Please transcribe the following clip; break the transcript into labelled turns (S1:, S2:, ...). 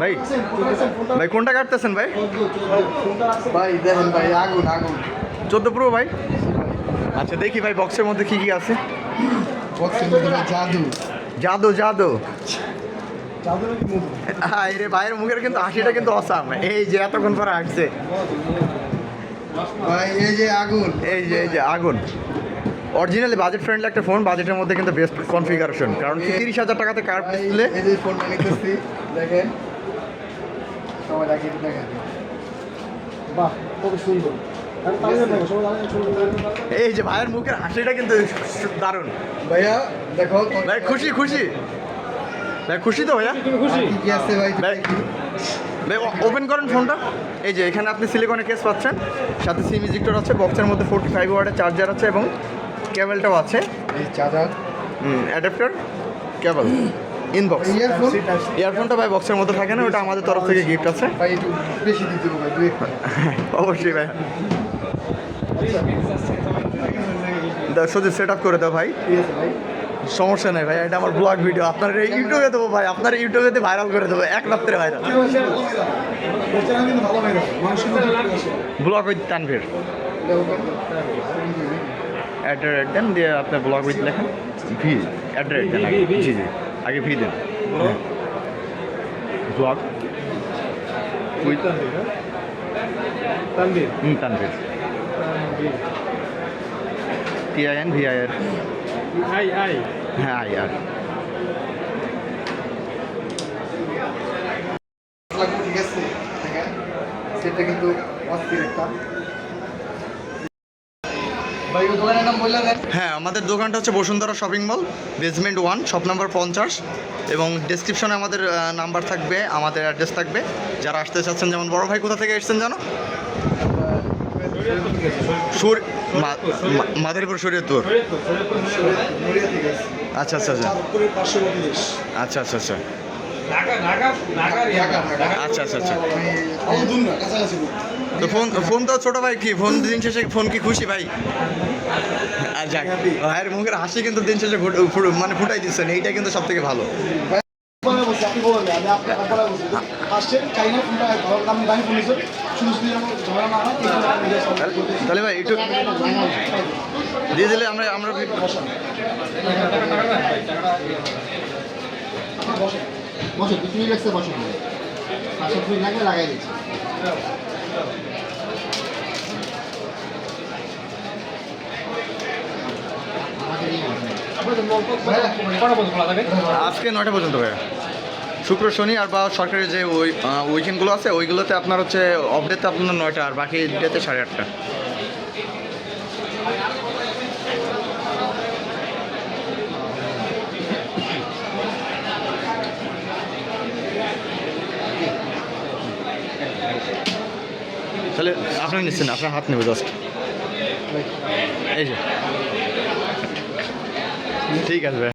S1: ভাই
S2: ভাই কোনটা কাটতেছেন ভাই?
S1: ভাই দেখেন ভাই আগুন আগুন।
S2: চোদ্দ প্রো ভাই? আচ্ছা দেখি ভাই বক্সের মধ্যে কি কি আছে?
S1: বক্সের মধ্যে জাদু।
S2: জাদু ভাইয়ের মুখের কিন্তু হাসিটা কিন্তু অসাম। এই যে এতক্ষণ পরে হাঁটছে
S1: ভাই এই যে আগুন।
S2: এই যে এই যে আগুন। অরিজিনালি বাজেট ফ্রেন্ডলি একটা ফোন বাজেটের মধ্যে কিন্তু বেস্ট কনফিগারেশন কারণ তিরিশ হাজার টাকাতে কার ডিসপ্লে
S1: এই যে ফোনটা নিতেছি দেখেন। সবাই বাহ কত সুন্দর। দেখেন।
S2: এই যে ভাইয়ের মুখের হাসিটা কিন্তু দারুণ।
S1: ভাইয়া দেখো
S2: ভাই খুশি খুশি। ভাই খুশি তো ভাইয়া?
S1: কি ভাই
S2: ভাই ওপেন করেন ফোনটা এই যে এখানে আপনি সিলিকনের কেস পাচ্ছেন। সাথে সিম ইজিক্টর আছে বক্সের মধ্যে ফোর্টি ফাইভ ওয়ার্ডের চার্জার আছে এবং কেবলটাও আছে।
S1: এই charger
S2: adapter cable in box
S1: earphone
S2: ইয়ারফোনটা ভাই বক্সের মধ্যে থাকে না ওটা আমাদের তরফ থেকে গিফট আছে।
S1: ভাই একটু বেশি দিতে
S2: অবশ্যই ভাই। শুধু সেট আপ করে দাও ভাই।
S1: ঠিক আছে ভাই।
S2: সমস্যা নেই ভাই এটা আমার ব্লগ ভিডিও আপনার ইউটিউবে দেবো ভাই আপনার ইউটিউবে ভাইরাল করে দেবো এক রাত্রে ভাইরাল ব্লগ উইথ তানভীর রেট দেন দিয়ে আপনার ব্লগ উইথ লেখেন। ভি রেট দেন আগে। জি জি। আগে V then. Vlog with
S3: Tanvir
S2: hmm Tanvir T I N V হ্যাঁ হ্যাঁ আমাদের দোকানটা হচ্ছে Bashundhara shopping mall basement one shop number পঞ্চাশ। এবং ডেসক্রিপশনে আমাদের নাম্বার থাকবে, আমাদের অ্যাড্রেস থাকবে। যারা আসতে চাচ্ছেন, যেমন বড় ভাই কোথা থেকে এসেছেন জানো? সুর মাদারীপুর শরীয়তপুর আচ্ছা আচ্ছা আচ্ছা। আচ্ছা আচ্ছা আচ্ছা। আচ্ছা আচ্ছা আচ্ছা। তো ফোন ফোন তো ছোট ভাই কি? ফোন দিন শেষে ফোন কি খুশি ভাই? আর ভাইয়ের মুখের হাসি কিন্তু দিন শেষে মানে ফুটাই দিচ্ছেন এইটা কিন্তু সব থেকে ভালো।
S1: বলে বলছি, আপনি বলেন, আমি আপনার বলে বলছি। আসছেন, চাইনা ফোনটা দাম দামি ফোন শুধু শুধু ঝগড়া না হয়, নিজে
S2: তাহলে ভাই একটু দিয়ে দিলে আমরা আমরা
S1: বসেন। বসেন, দু মিনিট লাগছে, সব মিনিট লাগাই দিচ্ছি।
S2: আজকে নয়টা পর্যন্ত ভাইয়া। শুক্র শনি আর বা সরকারি যে ওই উইকেন্ডগুলো আছে, ওইগুলোতে আপনার হচ্ছে অফ ডেতে আপনার নয়টা আর বাকি ডেতে সাড়ে আটটা। তাহলে আপনি নিচ্ছেন, আপনার হাত নেবে জাস্ট এই যে। ঠিক আছে।